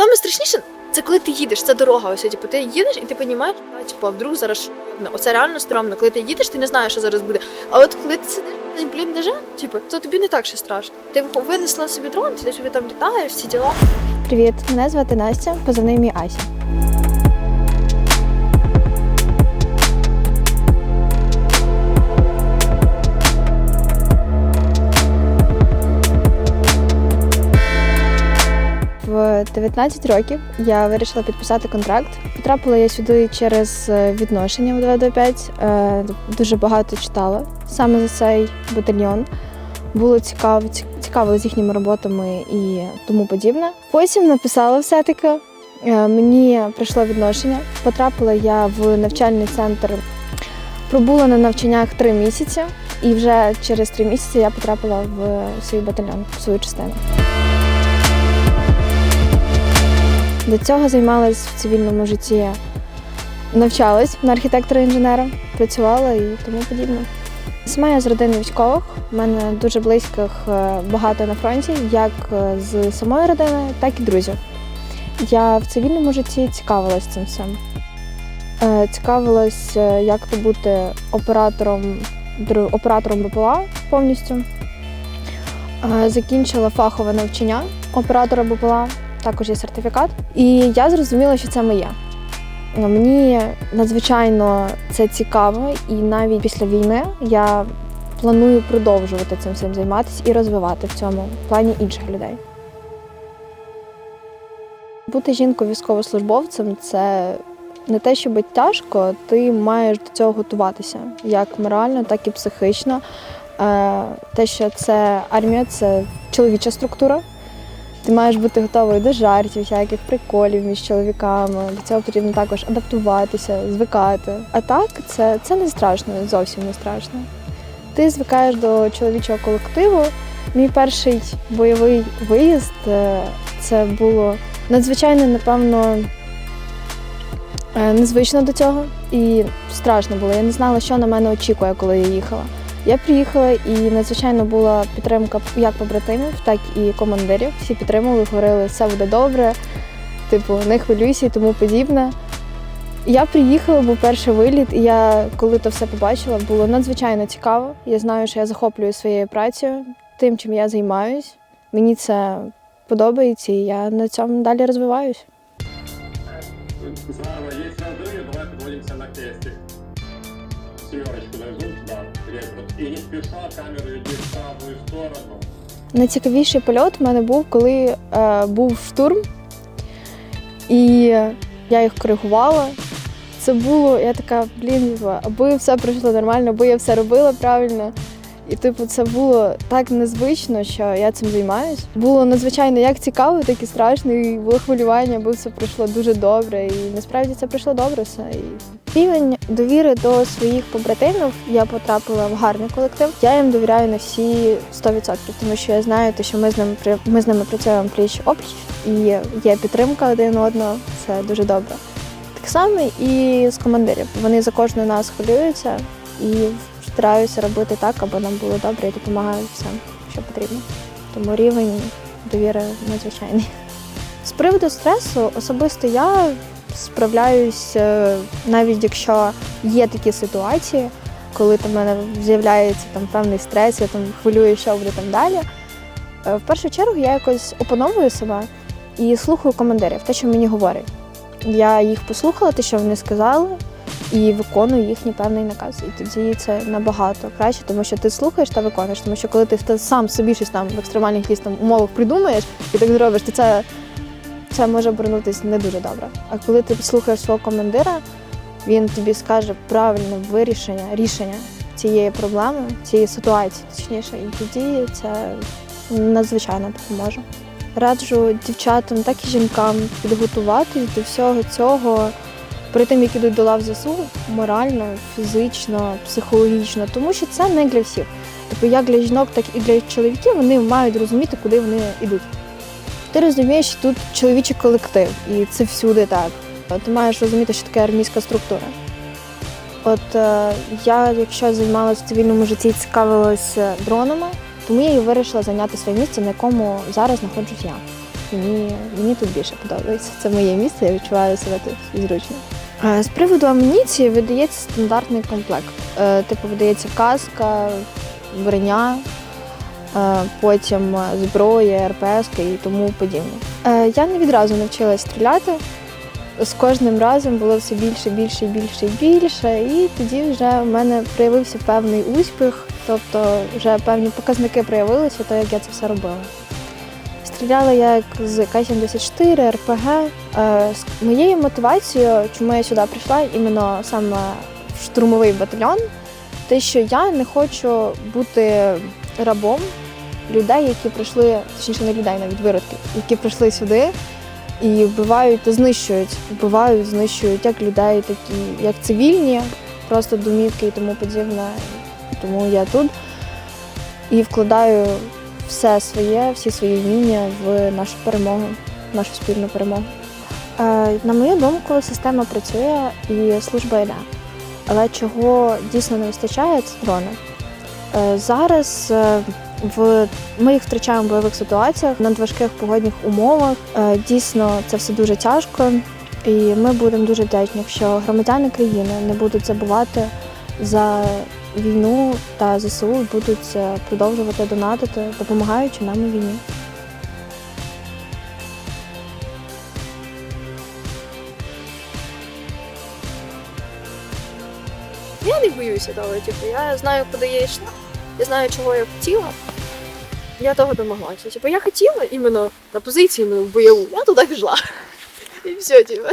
Саме страшніше це коли ти їдеш, це дорога. Ось, типу, ти їдеш і ти розумієш, а типу, вдруг зараз Оце реально стрьомно. Коли ти їдеш, ти не знаєш, що зараз буде. А от коли ти сидиш, ти, блін, даже, типу, то тобі не так ще страшно. Ти винесла собі дрон, ти собі там літаєш, всі діла. Привіт, мене звати Настя, позивний мій Ася. 19 років я вирішила підписати контракт. Потрапила я сюди через е, відношення в 2 до 5. Е, Дуже багато читала саме за цей батальйон. Було цікаво, цікаво з їхніми роботами і тому подібне. Потім написала все-таки. Е, Мені прийшло відношення. Потрапила я в навчальний центр. Пробула на навчаннях три місяці, і вже через три місяці я потрапила в свій батальйон, в свою частину. До цього займалась в цивільному житті, навчалась на архітектора-інженера, працювала і тому подібне. Сама я з родини військових. У мене дуже близьких е, багато на фронті, як е, з самої родини, так і друзів. Я в цивільному житті цікавилась цим всім. Е, Цікавилась, як то бути оператором, оператором БПЛА повністю. Закінчила фахове навчання оператора БПЛА, також є сертифікат. І я зрозуміла, що це моє. Ну, Мені надзвичайно це цікаво, і навіть після війни я планую продовжувати цим всім займатися і розвивати в цьому плані інших людей. Бути жінкою військовослужбовцем це не те, щоб тяжко, ти маєш до цього готуватися як морально, так і психічно. Е, Те, що це армія, це чоловіча структура. Ти маєш бути готовою до жартів, всяких приколів між чоловіками. До цього потрібно також адаптуватися, звикати. А так, це, це не страшно, зовсім не страшно. Ти звикаєш до чоловічого колективу. Мій перший бойовий виїзд е, це було надзвичайно, напевно, е, незвично до цього і страшно було. Я не знала, що на мене очікує, коли я їхала. Я приїхала і надзвичайно була підтримка як побратимів, так і командирів. Всі підтримували, говорили, все буде добре, типу, не хвилюйся і тому подібне. Я приїхала, був перший виліт, і я, коли то все побачила, було надзвичайно цікаво. Я знаю, що я захоплюю своєю працею, тим, чим я займаюсь. Мені це подобається, і я на цьому далі розвиваюсь. Есть раздумье, давай подводимся на крестик. Зум туда, крест. Вот. И не спеша камеру иди в сторону. Найцікавіший польот в мене був, коли е, був штурм, і я їх коригувала. Це було, я така, блін, аби все пройшло нормально, аби я все робила правильно. І, типу, це було так незвично, що я цим займаюсь. Було надзвичайно як цікаво, так і страшно, і було хвилювання, аби все пройшло дуже добре. І насправді це пройшло добре все. І рівень довіри до своїх побратимів я потрапила в гарний колектив. Я їм довіряю на всі 100%, тому що я знаю, що ми з ними ми з ними працюємо пліч опліч, і є підтримка один одного. Це дуже добре. Так само і з командирів. Вони за кожного нас хвилюються і стараюся робити так, аби нам було добре і допомагають всім, що потрібно. Тому рівень довіри надзвичайний. З приводу стресу особисто я справляюсь, навіть якщо є такі ситуації, коли там в мене з'являється там певний стрес, я там хвилюю, що буде там далі. Е, В першу чергу я якось опановую себе і слухаю командирів, те, що мені говорять. Я їх послухала, те, що вони сказали, і виконую їхній певний наказ. І тоді це набагато краще, тому що ти слухаєш та виконуєш. Тому що коли ти сам собі щось там в екстремальних якісь там умовах придумаєш і так зробиш, то це, це може обернутися не дуже добре. А коли ти слухаєш свого командира, він тобі скаже правильне вирішення, рішення цієї проблеми, цієї ситуації, точніше, і тоді це надзвичайно допоможе. Раджу дівчатам, так і жінкам підготуватись до всього цього перед тим, як ідуть до лав ЗСУ, морально, фізично, психологічно, тому що це не для всіх. Тобто як для жінок, так і для чоловіків вони мають розуміти, куди вони йдуть. Ти розумієш, що тут чоловічий колектив, і це всюди так. Ти маєш розуміти, що таке армійська структура. От е, я, якщо займалася в цивільному житті, і цікавилася дронами, тому я і вирішила зайняти своє місце, на якому зараз знаходжусь я. мені, мені тут більше подобається. Це моє місце, я відчуваю себе тут зручно. Е, З приводу амуніції видається стандартний комплект. Е, Типу видається каска, броня, е, потім е, зброя, РПС і тому подібне. Е, Я не відразу навчилась стріляти. З кожним разом було все більше, більше, більше і більше. І тоді вже в мене проявився певний успіх, тобто вже певні показники проявилися, то як я це все робила. Стріляла я як з К-74, РПГ. Е, з Моєю мотивацією, чому я сюди прийшла, іменно саме в штурмовий батальйон, те, що я не хочу бути рабом людей, які прийшли, точніше не людей, навіть виродків, які прийшли сюди і вбивають та знищують. Вбивають, знищують як людей, так і як цивільні, просто домівки і тому подібне. Тому я тут і вкладаю все своє, всі свої вміння в нашу перемогу, в нашу спільну перемогу. Е, на мою думку, система працює і служба йде. Але чого дійсно не вистачає, це дрони. Е, зараз е, в ми їх втрачаємо в бойових ситуаціях на важких погодних умовах. Е, Дійсно, це все дуже тяжко, і ми будемо дуже вдячні, якщо громадяни країни не будуть забувати за війну та ЗСУ будуть продовжувати донатити, допомагаючи нам у війні. Я не боюся того, типу, я знаю, куди я йшла, я знаю, чого я хотіла. Я того домоглася. Типу, я хотіла іменно на позиції іменно в бойову, я туди йшла. І все, типу.